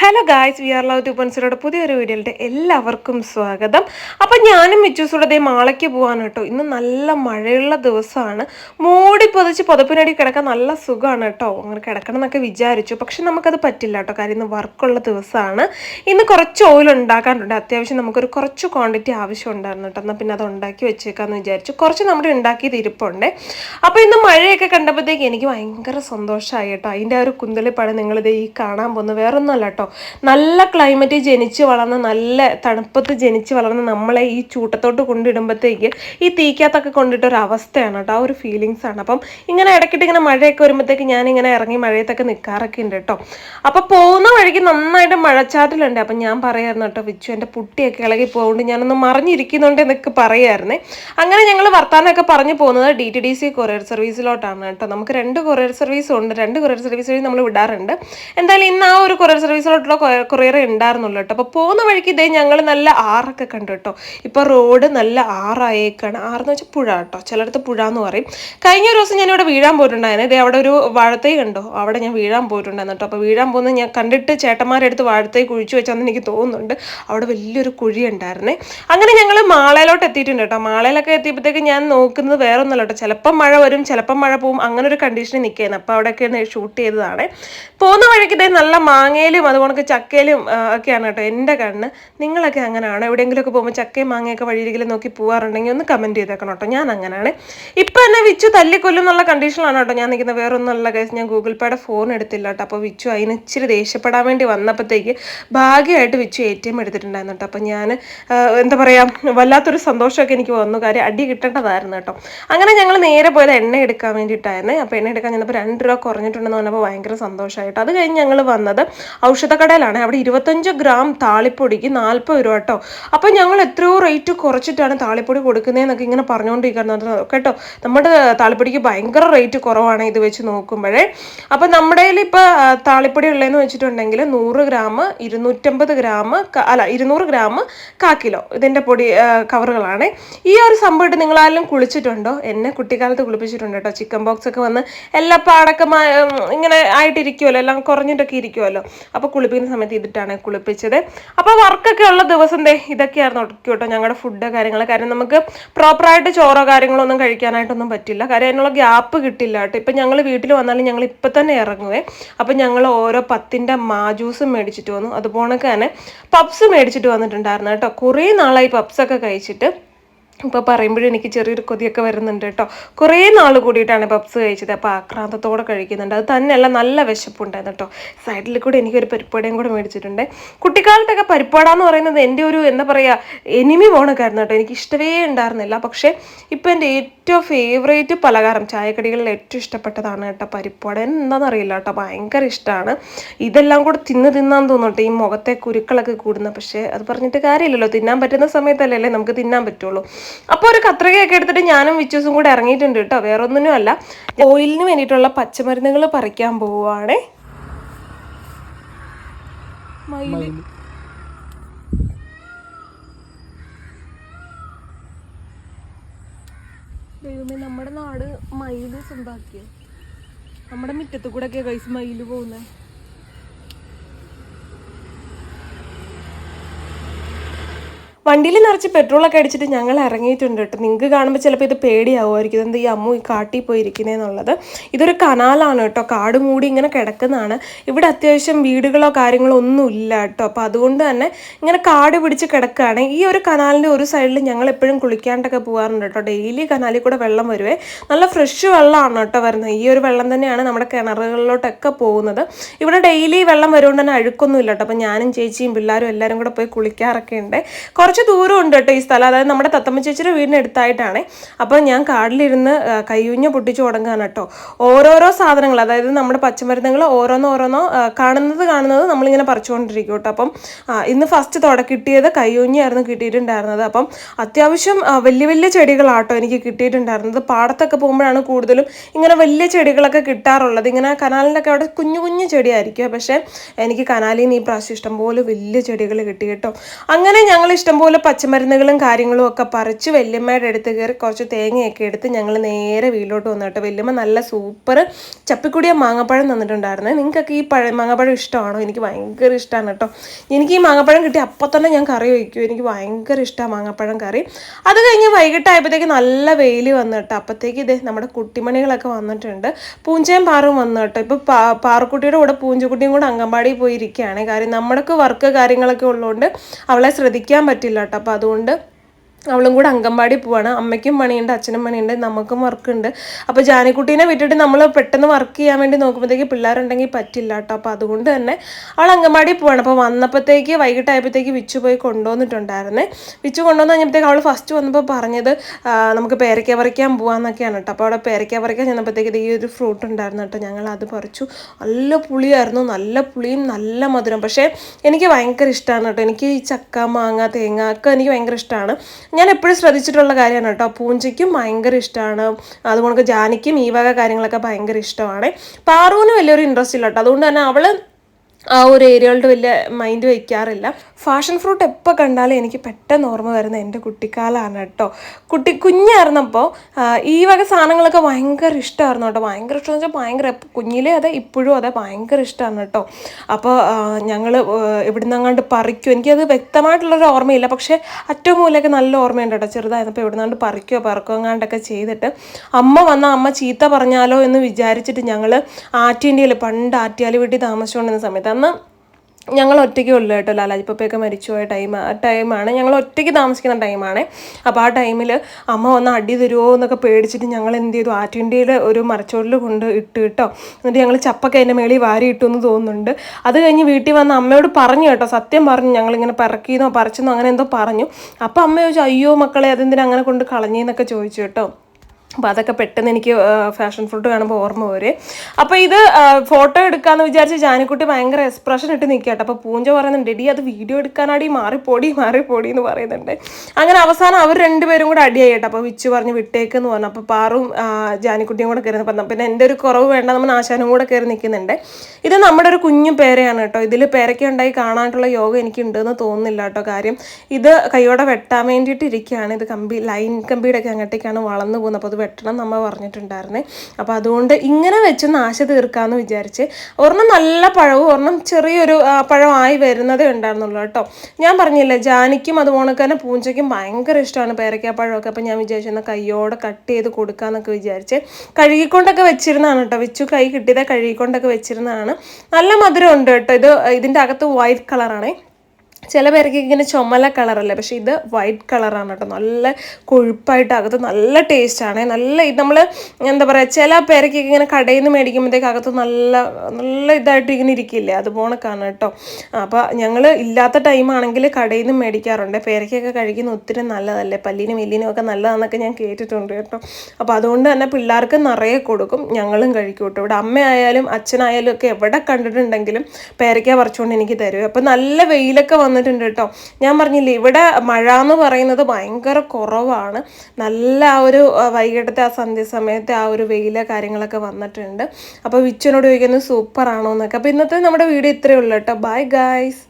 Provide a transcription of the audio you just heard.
Hello guys we are love to പൻസിലൂടെ പുതിയൊരു വീഡിയോയിലെ എല്ലാവർക്കും സ്വാഗതം. അപ്പം ഞാനും മിച്ചൂസൂടെ ദേ മാളയ്ക്ക് പോകാൻ കേട്ടോ. ഇന്ന് നല്ല മഴയുള്ള ദിവസമാണ്. മൂടി പൊതിച്ച് പുതപ്പിനടി കിടക്കാൻ നല്ല സുഖമാണ് കേട്ടോ. അങ്ങനെ കിടക്കണം എന്നൊക്കെ വിചാരിച്ചു. പക്ഷെ നമുക്കത് പറ്റില്ല കേട്ടോ. കാര്യം ഇന്ന് വർക്കുള്ള ദിവസമാണ്. ഇന്ന് കുറച്ച് ഓയിൽ ഉണ്ടാക്കാനുണ്ട്. അത്യാവശ്യം നമുക്കൊരു കുറച്ച് ക്വാണ്ടിറ്റി ആവശ്യം ഉണ്ടായിരുന്നു കേട്ടോ. എന്നാൽ പിന്നെ അത് ഉണ്ടാക്കി വെച്ചേക്കാന്ന് വിചാരിച്ചു. കുറച്ച് നമ്മുടെ ഉണ്ടാക്കിയത് ഇരിപ്പുണ്ട്. അപ്പോൾ ഇന്ന് മഴയൊക്കെ കണ്ടപ്പോഴത്തേക്ക് എനിക്ക് ഭയങ്കര സന്തോഷമായി കേട്ടോ. അതിന്റെ ആ ഒരു കുന്തളിപ്പാണ് നിങ്ങളിത് ഈ കാണാൻ പോകുന്നത് വേറൊന്നുമല്ല കേട്ടോ. നല്ല ക്ലൈമറ്റ് ജനിച്ച് വളർന്ന് നല്ല തണുപ്പത്ത് ജനിച്ച് വളർന്ന് നമ്മളെ ഈ ചൂട്ടത്തോട്ട് കൊണ്ടിടുമ്പോഴത്തേക്ക് ഈ തീക്കകത്തൊക്കെ കൊണ്ടിട്ട ഒരു അവസ്ഥയാണ് കേട്ടോ ആ ഒരു ഫീലിങ്സ് ആണ്. അപ്പം ഇങ്ങനെ ഇടയ്ക്കിട്ട് ഇങ്ങനെ മഴയൊക്കെ വരുമ്പോഴത്തേക്ക് ഞാനിങ്ങനെ ഇറങ്ങി മഴയത്തൊക്കെ നിൽക്കാറൊക്കെ ഉണ്ട് കേട്ടോ. അപ്പോൾ പോകുന്ന വഴിക്ക് നന്നായിട്ട് മഴച്ചാറ്റിലുണ്ട്. അപ്പം ഞാൻ പറയായിരുന്നു കേട്ടോ വിച്ചു എന്റെ പുട്ടിയൊക്കെ ഇളകി പോകുകൊണ്ട് ഞാനൊന്ന് മറിഞ്ഞിരിക്കുന്നുണ്ട് എന്നൊക്കെ പറയായിരുന്നേ. അങ്ങനെ ഞങ്ങൾ വർത്താനമൊക്കെ പറഞ്ഞു പോകുന്നത് D T D C courier സർവീസിലോട്ടാണ് കേട്ടോ. നമുക്ക് രണ്ട് കൊറിയർ സർവീസും ഉണ്ട്. രണ്ട് കൊറിയർ സർവീസ് വഴി നമ്മൾ വിടാറുണ്ട്. എന്തായാലും ഇന്ന് ആ ഒരു കൊറിയർ സർവീസിലോട്ടുള്ള കൊറിയർ ഉണ്ടായിരുന്നുള്ളൂ കേട്ടോ അപ്പോൾ പോകുന്ന വഴിക്ക് ഇതേ ഞങ്ങൾ നല്ല ആറൊക്കെ കണ്ടു കേട്ടോ ഇപ്പോൾ റോഡ് നല്ല ആറായേക്കാണ്. ആറെന്ന് വെച്ചാൽ പുഴ കേട്ടോ ചിലടത്ത് പുഴ എന്ന് പറയും. കഴിഞ്ഞ ഒരു ദിവസം ഞാനിവിടെ വീഴാൻ പോയിട്ടുണ്ടായിരുന്നു. ഇതേ അവിടെ ഒരു വാഴത്തൈ കണ്ടോ? അവിടെ ഞാൻ വീഴാൻ പോയിട്ടുണ്ടായിരുന്നു കേട്ടോ അപ്പോൾ വീഴാൻ പോകുന്നത് ഞാൻ കണ്ടിട്ട് ചേട്ടന്മാരെടുത്ത് വാഴത്തൈ കുഴിച്ചു വെച്ചാന്ന് എനിക്ക് തോന്നുന്നുണ്ട്. അവിടെ വലിയൊരു കുഴി ഉണ്ടായിരുന്നേ അങ്ങനെ ഞങ്ങൾ മാളയിലോട്ട് എത്തിയിട്ടുണ്ട് കേട്ടോ മാളയിലൊക്കെ എത്തിയപ്പോഴത്തേക്ക് ഞാൻ നോക്കുന്നത് വേറെ ഒന്നുമല്ല കേട്ടോ ചിലപ്പം മഴ വരും ചിലപ്പം മഴ പോകും അങ്ങനെ ഒരു കണ്ടീഷനിൽ നിൽക്കുകയായിരുന്നു അപ്പോൾ അവിടെയൊക്കെ ഷൂട്ട് ചെയ്തതാണ്. പോകുന്ന വഴിക്ക് ഇതേ നല്ല മാങ്ങയിലും അതുപോലെ ചക്കയിലും ആ, ഒക്കെയാണ് കേട്ടോ എന്റെ കണ്ണ്. നിങ്ങളൊക്കെ അങ്ങനെയാണോ? എവിടെയെങ്കിലുമൊക്കെ പോകുമ്പോൾ ചക്കയും മാങ്ങയൊക്കെ വഴിയിലെങ്കിലും നോക്കി പോകാറുണ്ടെങ്കിൽ ഒന്ന് കമന്റ് ചെയ്തേക്കണം കേട്ടോ. ഞാൻ അങ്ങനെയാണ്. ഇപ്പം എന്നെ വിച്ചു തല്ലിക്കൊല്ലും എന്നുള്ള കണ്ടീഷനിലാണ് കേട്ടോ ഞാൻ നിൽക്കുന്നത്. വേറെ ഒന്നുമല്ല കേസ് ഞാൻ ഗൂഗിൾ പേയുടെ ഫോൺ എടുത്തില്ല കേട്ടോ. അപ്പോൾ വിച്ചു അതിന് ഇച്ചിരി ദേഷ്യപ്പെടാൻ വേണ്ടി വന്നപ്പോഴത്തേക്ക് ഭാഗ്യമായിട്ട് വിച്ചു എ ടി എം എടുത്തിട്ടുണ്ടായിരുന്നു കേട്ടോ. അപ്പോൾ ഞാൻ എന്താ പറയുക വല്ലാത്തൊരു സന്തോഷമൊക്കെ എനിക്ക് വന്നു. കാര്യം അടി കിട്ടേണ്ടതായിരുന്നു കേട്ടോ. അങ്ങനെ ഞങ്ങൾ നേരെ പോയത് എണ്ണ എടുക്കാൻ വേണ്ടിയിട്ടായിരുന്നു. അപ്പോൾ എണ്ണ എടുക്കാൻ ചെന്നപ്പോൾ രണ്ട് രൂപ കുറഞ്ഞിട്ടുണ്ടെന്ന് പറഞ്ഞപ്പോൾ ഭയങ്കര സന്തോഷമായിട്ട്. അത് കഴിഞ്ഞ് ഞങ്ങൾ വന്നത് ഔഷധക്കടയിലാണ് അവിടെ ഇരുപത്തഞ്ച് ഗ്രാം താളിപ്പൊടിക്ക് നാൽപ്പത് രൂപ കേട്ടോ. അപ്പോൾ ഞങ്ങൾ എത്രയോ റേറ്റ് കുറച്ചിട്ടാണ് താളിപ്പൊടി കൊടുക്കുന്നതെന്നൊക്കെ ഇങ്ങനെ പറഞ്ഞുകൊണ്ടിരിക്കുന്നത്. കേട്ടോ നമ്മുടെ താളിപ്പൊടിക്ക് ഭയങ്കര റേറ്റ് കുറവാണ് ഇത് വെച്ച് നോക്കുമ്പോഴേ. അപ്പോൾ നമ്മുടെ കയ്യിൽ ഇപ്പോൾ താളിപ്പൊടി ഉള്ളതെന്ന് വെച്ചിട്ടുണ്ടെങ്കിൽ നൂറ് ഗ്രാം ഇരുന്നൂറ്റമ്പത് ഗ്രാം അല്ല ഇരുന്നൂറ് ഗ്രാം കാ കിലോ ഇതിന്റെ പൊടി കവറുകളാണ്. ഈ ഒരു സംഭവമായിട്ട് നിങ്ങളാരും കുളിച്ചിട്ടുണ്ടോ? എന്നെ കുട്ടിക്കാലത്ത് കുളിപ്പിച്ചിട്ടുണ്ട് കേട്ടോ. ചിക്കൻ ബോക്സ് ഒക്കെ വന്ന് എല്ലാ പാടൊക്കെ ഇങ്ങനെ ആയിട്ടിരിക്കുമല്ലോ എല്ലാം കുറഞ്ഞിട്ടൊക്കെ ഇരിക്കുമല്ലോ അപ്പോൾ കുളിപ്പിക്കുന്ന സമയത്ത് ഇതിട്ടാണ് കുളിപ്പിച്ചത്. അപ്പോൾ വർക്കൊക്കെ ഉള്ള ദിവസം ദേ ഇതൊക്കെയായിരുന്നു ഉടക്കി കേട്ടോ ഞങ്ങളുടെ ഫുഡ് കാര്യങ്ങൾ കാരണം നമുക്ക് പ്രോപ്പറായിട്ട് ചോറോ കാര്യങ്ങളോ ഒന്നും കഴിക്കാനായിട്ടൊന്നും പറ്റില്ല. കാര്യം അതിനുള്ള ഗ്യാപ്പ് കിട്ടില്ല കേട്ടോ. ഇപ്പം ഞങ്ങൾ വീട്ടിൽ വന്നാലും ഞങ്ങൾ ഇപ്പം തന്നെ ഇറങ്ങുവേ. അപ്പം ഞങ്ങൾ ഓരോ പത്തിന്റെ മാജൂസും മേടിച്ചിട്ട് വന്നു. അതുപോലെ തന്നെ പപ്സ് മേടിച്ചിട്ട് വന്നിട്ടുണ്ടായിരുന്നു കേട്ടോ. കുറേ നാളായി പപ്സൊക്കെ കഴിച്ചിട്ട്. ഇപ്പോൾ പറയുമ്പോഴും എനിക്ക് ചെറിയൊരു കൊതിയൊക്കെ വരുന്നുണ്ട് കേട്ടോ. കുറേ നാൾ കൂടിയിട്ടാണ് പപ്സ് കഴിച്ചത്. അപ്പോൾ ആക്രാന്തത്തോടെ കഴിക്കുന്നുണ്ട്. അത് തന്നെയല്ല നല്ല വിശപ്പുണ്ടായിരുന്നു കേട്ടോ. സൈഡിൽ കൂടെ എനിക്കൊരു പരിപ്പാടയും കൂടെ മേടിച്ചിട്ടുണ്ട്. കുട്ടിക്കാലത്തൊക്കെ പരിപ്പാട എന്ന് പറയുന്നത് എന്റെ ഒരു എന്താ പറയുക എനിമി പോണക്കായിരുന്നു കേട്ടോ. എനിക്ക് ഇഷ്ടമേ ഉണ്ടായിരുന്നില്ല. പക്ഷേ ഇപ്പോൾ എന്റെ ഏറ്റവും ഫേവറേറ്റ് പലഹാരം ചായക്കടികളിൽ ഏറ്റവും ഇഷ്ടപ്പെട്ടതാണ് കേട്ടോ പരിപ്പാട എന്താണെന്നറിയില്ല കേട്ടോ. ഭയങ്കര ഇഷ്ടമാണ്. ഇതെല്ലാം കൂടെ തിന്ന് തിന്നാൻ തോന്നുന്നുണ്ട് ഈ മുഖത്തെ കുരുക്കളൊക്കെ കൂടുന്ന പക്ഷേ അത് പറഞ്ഞിട്ട് കാര്യമില്ലല്ലോ. തിന്നാൻ പറ്റുന്ന സമയത്തല്ലേ നമുക്ക് തിന്നാൻ പറ്റുള്ളൂ. അപ്പോൾ ഒരു കത്രികയൊക്കെ എടുത്തിട്ട് ഞാനും വിച്ചൂസും കൂടെ ഇറങ്ങിയിട്ടുണ്ട് കേട്ടോ. വേറെ ഒന്നിനും അല്ല. ഓയിലിന് വേണ്ടിയിട്ടുള്ള പച്ചമരുന്നുകൾ പറിക്കാൻ പോവുകയാണേ. ദൈവമേ നമ്മുടെ നാട് മയിൽ സ്വന്താക്കിയ നമ്മുടെ മുറ്റത്ത് കൂടെ ഒക്കെ കൈസ് മയിൽ പോകുന്നത് വണ്ടിയിൽ നിറച്ച് പെട്രോളൊക്കെ അടിച്ചിട്ട് ഞങ്ങൾ ഇറങ്ങിയിട്ടുണ്ട് കേട്ടോ. നിങ്ങൾക്ക് കാണുമ്പോൾ ചിലപ്പോൾ ഇത് പേടിയാവുമായിരിക്കും. എന്താ ഈ അമ്മു ഈ കാട്ടിൽ പോയിരിക്കുന്നതെന്നുള്ളത് ഇതൊരു കനാലാണ് കേട്ടോ. കാട് മൂടി ഇങ്ങനെ കിടക്കുന്നതാണ്. ഇവിടെ അത്യാവശ്യം വീടുകളോ കാര്യങ്ങളോ ഒന്നും ഇല്ല കേട്ടോ. അപ്പോൾ അതുകൊണ്ട് തന്നെ ഇങ്ങനെ കാട് പിടിച്ച് കിടക്കുകയാണ്. ഈ ഒരു കനാലിന്റെ ഒരു സൈഡിൽ ഞങ്ങൾ എപ്പോഴും കുളിക്കാണ്ടൊക്കെ പോകാറുണ്ട് കേട്ടോ. ഡെയിലി കനാലിൽ കൂടെ വെള്ളം വരുവേ. നല്ല ഫ്രഷ് വെള്ളമാണ് കേട്ടോ വരുന്നത്. ഈ ഒരു വെള്ളം തന്നെയാണ് നമ്മുടെ കിണറുകളിലോട്ടൊക്കെ പോകുന്നത്. ഇവിടെ ഡെയിലി വെള്ളം വരുകൊണ്ട് തന്നെ അഴുക്കൊന്നും ഇല്ല കേട്ടോ. അപ്പോൾ ഞാനും ചേച്ചിയും പിള്ളേരും എല്ലാവരും കൂടെ പോയി കുളിക്കാറൊക്കെ ഉണ്ട്. കുറച്ച് ദൂരം ഉണ്ട് കേട്ടോ ഈ സ്ഥലം. അതായത് നമ്മുടെ തത്തമ്മ ചേച്ചിയുടെ വീടിന് അടുത്തായിട്ടാണ്. അപ്പോൾ ഞാൻ കാടിലിരുന്ന് കയ്യൂഞ്ഞ പൊട്ടിച്ചു തുടങ്ങുകയാണ് കേട്ടോ. ഓരോരോ സാധനങ്ങൾ അതായത് നമ്മുടെ പച്ചമരുന്നുകൾ ഓരോന്നോ ഓരോന്നോ കാണുന്നത് കാണുന്നത് നമ്മളിങ്ങനെ പറിച്ചുകൊണ്ടിരിക്കും കേട്ടോ. അപ്പം ഇന്ന് ഫസ്റ്റ് തുട കിട്ടിയത് കയ്യൂഞ്ഞായിരുന്നു കിട്ടിയിട്ടുണ്ടായിരുന്നത്. അപ്പം അത്യാവശ്യം വലിയ വലിയ ചെടികളാട്ടോ എനിക്ക് കിട്ടിയിട്ടുണ്ടായിരുന്നത്. പാടത്തൊക്കെ പോകുമ്പോഴാണ് കൂടുതലും ഇങ്ങനെ വലിയ ചെടികളൊക്കെ കിട്ടാറുള്ളത്. ഇങ്ങനെ കനാലിന്റെ അവിടെ കുഞ്ഞു കുഞ്ഞു ചെടിയായിരിക്കും. പക്ഷേ എനിക്ക് കനാലിൽ നിന്ന് ഈ പ്രാവശ്യം ഇഷ്ടംപോലെ വലിയ ചെടികൾ കിട്ടി കേട്ടോ. അങ്ങനെ ഞങ്ങൾ ഇഷ്ടംപോലെ ഇഷ്ടംപോലെ പച്ചമരുന്നുകളും കാര്യങ്ങളും ഒക്കെ പറിച്ച് വല്യമ്മയുടെ അടുത്ത് കയറി കുറച്ച് തേങ്ങയൊക്കെ എടുത്ത് ഞങ്ങൾ നേരെ വീട്ടിലോട്ട് വന്നു കേട്ടോ. നല്ല സൂപ്പർ ചപ്പിക്കുടിയ മാങ്ങപ്പഴം തന്നിട്ടുണ്ടായിരുന്നു. നിങ്ങൾക്കൊക്കെ ഈ പഴ മാങ്ങപ്പഴം ഇഷ്ടമാണോ? എനിക്ക് ഭയങ്കര ഇഷ്ടമാണ് കേട്ടോ. എനിക്ക് ഈ മാങ്ങപ്പഴം കിട്ടി അപ്പം തന്നെ ഞാൻ കറി വയ്ക്കും. എനിക്ക് ഭയങ്കര ഇഷ്ടമാണ് മാങ്ങപ്പഴം കറി. അത് കഴിഞ്ഞ് വൈകിട്ടായപ്പോഴത്തേക്ക് നല്ല വെയിൽ വന്നു കേട്ടോ. അപ്പോഴത്തേക്ക് ഇതേ നമ്മുടെ കുട്ടിമണികളൊക്കെ വന്നിട്ടുണ്ട്. പൂഞ്ചയും പാറും വന്നു കേട്ടോ. ഇപ്പോൾ പാ പാറക്കുട്ടിയുടെ കൂടെ പൂഞ്ചക്കുട്ടിയും കൂടെ അംഗൻവാടിയിൽ പോയിരിക്കുകയാണ്. കാര്യം നമ്മുടെയൊക്കെ വർക്ക് കാര്യങ്ങളൊക്കെ ഉള്ളതുകൊണ്ട് അവളെ ശ്രദ്ധിക്കാൻ പറ്റില്ല. കേട്ടോ അപ്പോൾ അതുകൊണ്ട് അവളും കൂടെ അങ്കമ്പാടി പോവാണ്. അമ്മയ്ക്കും പണിയുണ്ട് അച്ഛനും പണിയുണ്ട് നമുക്കും വർക്ക് ഉണ്ട് അപ്പോൾ ജാനിക്കുട്ടീനെ വിട്ടിട്ട് നമ്മൾ പെട്ടെന്ന് വർക്ക് ചെയ്യാൻ വേണ്ടി നോക്കുമ്പോഴത്തേക്ക് പിള്ളേരുണ്ടെങ്കിൽ പറ്റില്ല കേട്ടോ. അപ്പോൾ അതുകൊണ്ട് തന്നെ അവൾ അങ്കമ്പാടി പോവാണ്. അപ്പോൾ വന്നപ്പോഴത്തേക്ക് വൈകിട്ടായപ്പോഴത്തേക്ക് വിച്ചു പോയി കൊണ്ടുവന്നിട്ടുണ്ടായിരുന്നേ. വിച്ചു കൊണ്ടുവന്ന് കഴിഞ്ഞപ്പോഴത്തേക്ക് അവൾ ഫസ്റ്റ് വന്നപ്പോൾ പറഞ്ഞത് നമുക്ക് പേരയ്ക്ക പറിക്കാൻ പോകാമെന്നൊക്കെയാണ് കേട്ടോ. അപ്പോൾ അവിടെ പേരയ്ക്ക പറിക്കാൻ ചെന്നപ്പോഴത്തേക്ക് ഈ ഒരു ഫ്രൂട്ട് ഉണ്ടായിരുന്നു കേട്ടോ. ഞങ്ങൾ അത് പറിച്ചു. നല്ല പുളിയായിരുന്നു. നല്ല പുളിയും നല്ല മധുരം. പക്ഷേ എനിക്ക് ഭയങ്കര ഇഷ്ടമാണ് കേട്ടോ. എനിക്ക് ഈ ചക്ക മാങ്ങ തേങ്ങ ഒക്കെ എനിക്ക് ഭയങ്കര ഇഷ്ടമാണ് ഞാൻ എപ്പോഴും ശ്രദ്ധിച്ചിട്ടുള്ള കാര്യമാണ് കേട്ടോ. പൂഞ്ചയ്ക്കും ഭയങ്കര ഇഷ്ടമാണ്. അതുകൊണ്ട് ജാനിക്കും ഈ വക കാര്യങ്ങളൊക്കെ ഭയങ്കര ഇഷ്ടമാണ്. പാറുവിന് വലിയൊരു ഇൻട്രസ്റ്റ് ഇല്ല കേട്ടോ. അതുകൊണ്ട് തന്നെ അവൾ ആ ഒരു ഏരിയകളുടെ വലിയ മൈൻഡ് വയ്ക്കാറില്ല ഫാഷൻ ഫ്രൂട്ട് എപ്പോൾ കണ്ടാലും എനിക്ക് പെട്ടെന്ന് ഓർമ്മ വരുന്ന എന്റെ കുട്ടിക്കാലമാണ് കേട്ടോ. കുട്ടി കുഞ്ഞായിരുന്നപ്പോൾ ഈ വക സാധനങ്ങളൊക്കെ ഭയങ്കര ഇഷ്ടമായിരുന്നു കേട്ടോ. ഭയങ്കര ഇഷ്ടമെന്ന് വെച്ചാൽ ഭയങ്കര കുഞ്ഞിലെ അതെ ഇപ്പോഴും അതെ ഭയങ്കര ഇഷ്ടമാണ് കേട്ടോ. അപ്പോൾ ഞങ്ങൾ ഇവിടുന്ന് അങ്ങാണ്ട് പറിക്കും. എനിക്കത് വ്യക്തമായിട്ടുള്ളൊരു ഓർമ്മയില്ല. പക്ഷേ അറ്റവും മൂലമൊക്കെ നല്ല ഓർമ്മയുണ്ട് കേട്ടോ. ചെറുതായിരുന്നപ്പോൾ ഇവിടുന്നാണ്ട് പറിക്കുകയോ പറക്കുകയോ അങ്ങാണ്ടൊക്കെ ചെയ്തിട്ട്. അമ്മ വന്ന അമ്മ ചീത്ത പറഞ്ഞാലോ എന്ന് വിചാരിച്ചിട്ട് ഞങ്ങൾ ആറ്റിന്റെയിൽ പണ്ട് ആറ്റിയാലി വീട്ടിൽ താമസിച്ചുകൊണ്ടിരുന്ന സമയത്ത് അന്ന് ഞങ്ങൾ ഒറ്റയ്ക്കേ ഉള്ളു കേട്ടോ ലാലാജിപ്പപ്പൊക്കെ മരിച്ചു പോയ ടൈം ആ ടൈമാണ് ഞങ്ങൾ ഒറ്റയ്ക്ക് താമസിക്കുന്ന ടൈമാണ് അപ്പോൾ ആ ടൈമിൽ അമ്മ വന്ന് അടി തരുമോ എന്നൊക്കെ പേടിച്ചിട്ട് ഞങ്ങൾ എന്ത് ചെയ്തു? ആറ്റിന്റെയിൽ ഒരു മരച്ചോട്ടിൽ കൊണ്ട് ഇട്ട് കേട്ടോ. എന്നിട്ട് ഞങ്ങൾ ചപ്പൊക്കെ അതിന്റെ മേളിൽ വാരി ഇട്ടു എന്ന് തോന്നുന്നുണ്ട്. അത് കഴിഞ്ഞ് വീട്ടിൽ വന്ന് അമ്മയോട് പറഞ്ഞു കേട്ടോ. സത്യം പറഞ്ഞു. ഞങ്ങളിങ്ങനെ പറക്കിയെന്നോ പറിച്ചെന്നോ അങ്ങനെ എന്തോ പറഞ്ഞു. അപ്പോൾ അമ്മ ചോദിച്ചു അയ്യോ മക്കളെ അതെന്തിനാ അങ്ങനെ കൊണ്ട് കളഞ്ഞേന്നൊക്കെ ചോദിച്ചു കേട്ടോ. അപ്പോൾ അതൊക്കെ പെട്ടെന്ന് എനിക്ക് ഫാഷൻ ഫ്രൂട്ട് കാണുമ്പോൾ ഓർമ്മ വരെ. അപ്പോൾ ഇത് ഫോട്ടോ എടുക്കാന്ന് വിചാരിച്ച് ജാനിക്കുട്ടി ഭയങ്കര എക്സ്പ്രഷൻ ഇട്ട് നിൽക്കട്ടെ അപ്പോൾ പൂഞ്ച പറയുന്നുണ്ട് ഡി അത് വീഡിയോ എടുക്കാനാടി മാറിപ്പോടി മാറിപ്പോടി എന്ന് പറയുന്നുണ്ട്. അങ്ങനെ അവസാനം അവർ രണ്ടുപേരും കൂടെ അടിയായി കേട്ടോ. അപ്പോൾ വിച്ചു പറഞ്ഞ് വിട്ടേക്കെന്ന് പറഞ്ഞു. അപ്പോൾ പാറും ജാനിക്കുട്ടിയും കൂടെ കയറി പറഞ്ഞു പിന്നെ എന്റെ ഒരു കുറവ് വേണ്ട നമ്മൾ ആശാനും കൂടെ കയറി നിൽക്കുന്നുണ്ട്. ഇത് നമ്മുടെ ഒരു കുഞ്ഞു പേരയാണ് കേട്ടോ. ഇതിൽ പേരയ്ക്ക ഉണ്ടായി കാണാനുള്ള യോഗം എനിക്ക് ഉണ്ടെന്ന് തോന്നുന്നില്ല കേട്ടോ കാര്യം. ഇത് കൈയോടെ വെട്ടാൻ വേണ്ടിയിട്ട് ഇരിക്കുകയാണ്. ഇത് കമ്പി ലൈൻ കമ്പിയുടെ ഒക്കെ അങ്ങോട്ടേക്കാണ് വളർന്നു പോകുന്നത്. അപ്പോൾ അത് വെട്ടണം നമ്മൾ പറഞ്ഞിട്ടുണ്ടായിരുന്നേ. അപ്പോൾ അതുകൊണ്ട് ഇങ്ങനെ വെച്ച് നാശ തീർക്കാമെന്ന് വിചാരിച്ച് ഒരെണ്ണം നല്ല പഴവും ഒരെണ്ണം ചെറിയൊരു പഴമായി വരുന്നതേ ഉണ്ടായിരുന്നുള്ളൂ കേട്ടോ. ഞാൻ പറഞ്ഞില്ലേ ജാനിക്കും അതുപോലെ തന്നെ പൂഞ്ചയ്ക്കും ഭയങ്കര ഇഷ്ടമാണ് പേരയ്ക്കാപ്പഴമൊക്കെ അപ്പോൾ ഞാൻ വിചാരിച്ചു എന്നാൽ കയ്യോടെ കട്ട് ചെയ്ത് കൊടുക്കാമെന്നൊക്കെ വിചാരിച്ച് കഴുകിക്കൊണ്ടൊക്കെ വെച്ചിരുന്നതാണ് കേട്ടോ. വെച്ചു കൈ കിട്ടിയത് കഴുകിക്കൊണ്ടൊക്കെ വെച്ചിരുന്നതാണ്. നല്ല മധുരം ഉണ്ട് കേട്ടോ. ഇത് ഇതിന്റെ അകത്ത് വൈറ്റ് കളറാണേ. ചില പേർക്ക് ഇങ്ങനെ ചുമല കളറല്ല പക്ഷേ ഇത് വൈറ്റ് കളറാണ് കേട്ടോ. നല്ല കൊഴുപ്പായിട്ട് അകത്ത് നല്ല ടേസ്റ്റാണ് നല്ല ഇത് നമ്മൾ എന്താ പറയുക ചില പേരയ്ക്ക് ഇങ്ങനെ കടയിൽ നിന്ന് മേടിക്കുമ്പോഴത്തേക്ക് അകത്ത് നല്ല നല്ല ഇതായിട്ട് ഇങ്ങനെ ഇരിക്കില്ലേ അതുപോണക്കാണ് കേട്ടോ. അപ്പോൾ ഞങ്ങൾ ഇല്ലാത്ത ടൈമാണെങ്കിൽ കടയിൽ നിന്ന് മേടിക്കാറുണ്ട്. പേരയ്ക്കൊക്കെ കഴിക്കുന്ന ഒത്തിരി നല്ലതല്ലേ പല്ലിനും എല്ലിനും ഒക്കെ നല്ലതാണെന്നൊക്കെ ഞാൻ കേട്ടിട്ടുണ്ട് കേട്ടോ. അപ്പോൾ അതുകൊണ്ട് തന്നെ പിള്ളേർക്ക് നിറയെ കൊടുക്കും ഞങ്ങളും കഴിക്കും കേട്ടോ. ഇവിടെ അമ്മയായാലും അച്ഛനായാലും ഒക്കെ എവിടെ കണ്ടിട്ടുണ്ടെങ്കിലും പേരയ്ക്ക പറിച്ചുകൊണ്ട് എനിക്ക് തരും. അപ്പോൾ നല്ല വെയിലൊക്കെ വന്നിട്ടുണ്ട് കേട്ടോ. ഞാൻ പറഞ്ഞില്ലേ ഇവിടെ മഴ എന്ന് പറയുന്നത് ഭയങ്കര കുറവാണ്. നല്ല ആ ഒരു വൈകിട്ടത്തെ ആ സന്ധ്യ സമയത്തെ ആ ഒരു വെയില കാര്യങ്ങളൊക്കെ വന്നിട്ടുണ്ട്. അപ്പോൾ വിച്ചനോട് ചോദിക്കുന്നത് സൂപ്പർ ആണോ എന്നൊക്കെ അപ്പോൾ ഇന്നത്തെ നമ്മുടെ വീഡിയോ ഇത്രയേ ഉള്ളൂ കേട്ടോ. Bye guys